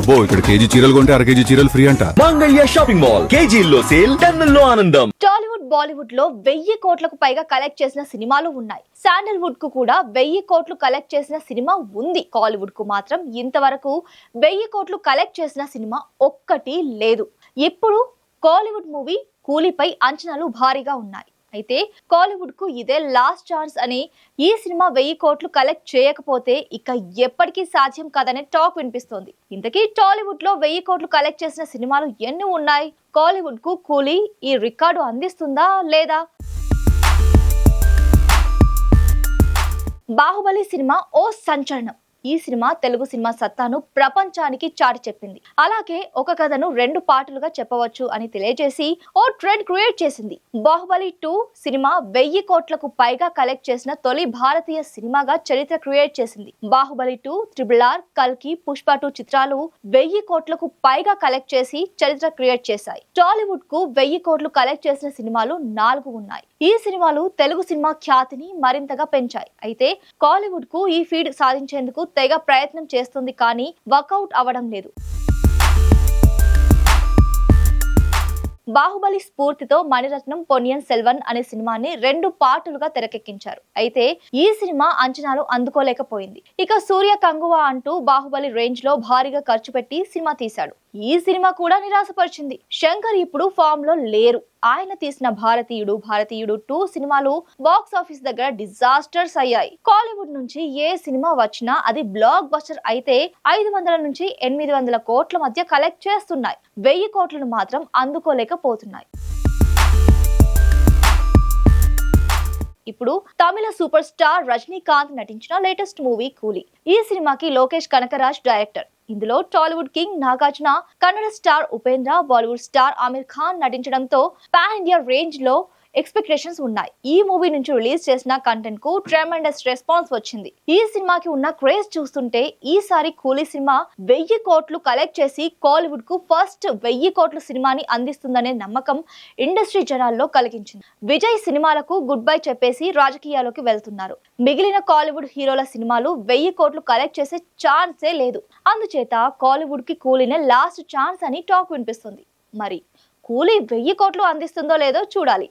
అబ్బో ఇక్కడ కేజీ చీరలు కొంటే అర కేజీ చీరలు ఫ్రీ అంట. Mangalya shopping mall. కేజీల్లో సేల్ టన్నుల్లో ఆనందం. టాలీవుడ్ బాలీవుడ్లో వెయ్యి కోట్లకు పైగా కలెక్ట్ చేసిన సినిమాలు ఉన్నాయి. శాండల్వుడ్కు కూడా వెయ్యి కోట్లు కలెక్ట్ చేసిన సినిమా ఉంది. కాలీవుడ్కు మాత్రం ఇంతవరకు వెయ్యి కోట్లు కలెక్ట్ చేసిన సినిమా ఒక్కటి లేదు. ఇప్పుడు కాలీవుడ్ మూవీ కూలీపై అంచనాలు భారీగా ఉన్నాయి. అయితే కాలీవుడ్కు ఇదే లాస్ట్ ఛాన్స్ అని ఈ సినిమా వెయ్యి కోట్లు కలెక్ట్ చేయకపోతే ఇక ఎప్పటికీ సాధ్యం కాదనే టాక్ వినిపిస్తోంది. ఇంతకీ టాలీవుడ్లో వెయ్యి కోట్లు కలెక్ట్ చేసిన సినిమాలు ఎన్ని ఉన్నాయి? కాలీవుడ్కు కూలీ ఈ రికార్డు అందిస్తుందా లేదా? బాహుబలి సినిమా ఓ సంచలనం. ఈ సినిమా తెలుగు సినిమా సత్తాను ప్రపంచానికి చాటి చెప్పింది. అలాగే ఒక కథను రెండు పాటలుగా చెప్పవచ్చు అని తెలియజేసి ఓ ట్రెండ్ క్రియేట్ చేసింది. బాహుబలి టూ సినిమా వెయ్యి కోట్లకు పైగా కలెక్ట్ చేసిన తొలి భారతీయ సినిమాగా చరిత్ర క్రియేట్ చేసింది. బాహుబలి టూ త్రిబుల్ ఆర్ కల్కి పుష్ప టూ చిత్రాలు వెయ్యి కోట్లకు పైగా కలెక్ట్ చేసి చరిత్ర క్రియేట్ చేశాయి. టాలీవుడ్కు వెయ్యి కోట్లు కలెక్ట్ చేసిన సినిమాలు నాలుగు ఉన్నాయి. ఈ సినిమాలు తెలుగు సినిమా ఖ్యాతిని మరింతగా పెంచాయి. అయితే కాలీవుడ్కు ఈ ఫీడ్ సాధించేందుకు తెగ ప్రయత్నం చేస్తుంది కానీ వర్కౌట్ అవడం లేదు. బాహుబలి స్ఫూర్తితో మణిరత్నం పొన్నియన్ సెల్వన్ అనే సినిమాని రెండు పార్టులుగా తెరకెక్కించారు. అయితే ఈ సినిమా అంచనాలు అందుకోలేకపోయింది. ఇక సూర్య కంగువా అంటూ బాహుబలి రేంజ్లో భారీగా ఖర్చు పెట్టి సినిమా తీశాడు. ఈ సినిమా కూడా నిరాశపరిచింది. శంకర్ ఇప్పుడు ఫామ్లో లేరు. ఆయన తీసిన భారతీయుడు భారతీయుడు టూ సినిమాలు బాక్స్ ఆఫీస్ దగ్గర డిజాస్టర్స్ అయ్యాయి. కాలీవుడ్ నుంచి ఏ సినిమా వచ్చినా అది బ్లాక్ బస్టర్ అయితే ఐదు వందల నుంచి ఎనిమిది వందల కోట్ల మధ్య కలెక్ట్ చేస్తున్నాయి. వెయ్యి కోట్లను మాత్రం అందుకోలేకపోతున్నాయి. ఇప్పుడు తమిళ సూపర్ స్టార్ రజనీకాంత్ నటించిన లేటెస్ట్ మూవీ కూలీ. ఈ సినిమాకి లోకేష్ కనకరాజ్ డైరెక్టర్ ఇందులో Tollywood king Nagarjuna Kannada star Upendra Bollywood star Aamir Khan నటించడంతో pan India రేంజ్లో ఎక్స్పెక్టేషన్స్ ఉన్నాయి. ఈ మూవీ నుంచి రిలీజ్ చేసిన కంటెంట్కు ట్రెమెండస్ రెస్పాన్స్ వచ్చింది. ఈ సినిమాకి ఉన్న క్రేజ్ చూస్తుంటే ఈసారి కూలీ సినిమా వెయ్యి కోట్లు కలెక్ట్ చేసి కాలీవుడ్కు ఫస్ట్ వెయ్యి కోట్ల సినిమాని అందిస్తుందనే నమ్మకం ఇండస్ట్రీ జనాల్లో కలిగించింది. విజయ్ సినిమాలకు గుడ్ బై చెప్పేసి రాజకీయాల్లోకి వెళ్తున్నారు. మిగిలిన కాలీవుడ్ హీరోల సినిమాలు వెయ్యి కోట్లు కలెక్ట్ చేసే ఛాన్సే లేదు. అందుచేత కాలీవుడ్కి కూలీనే లాస్ట్ ఛాన్స్ అని టాక్ వినిపిస్తుంది. మరి కూలీ వెయ్యి కోట్లు అందిస్తుందో లేదో చూడాలి.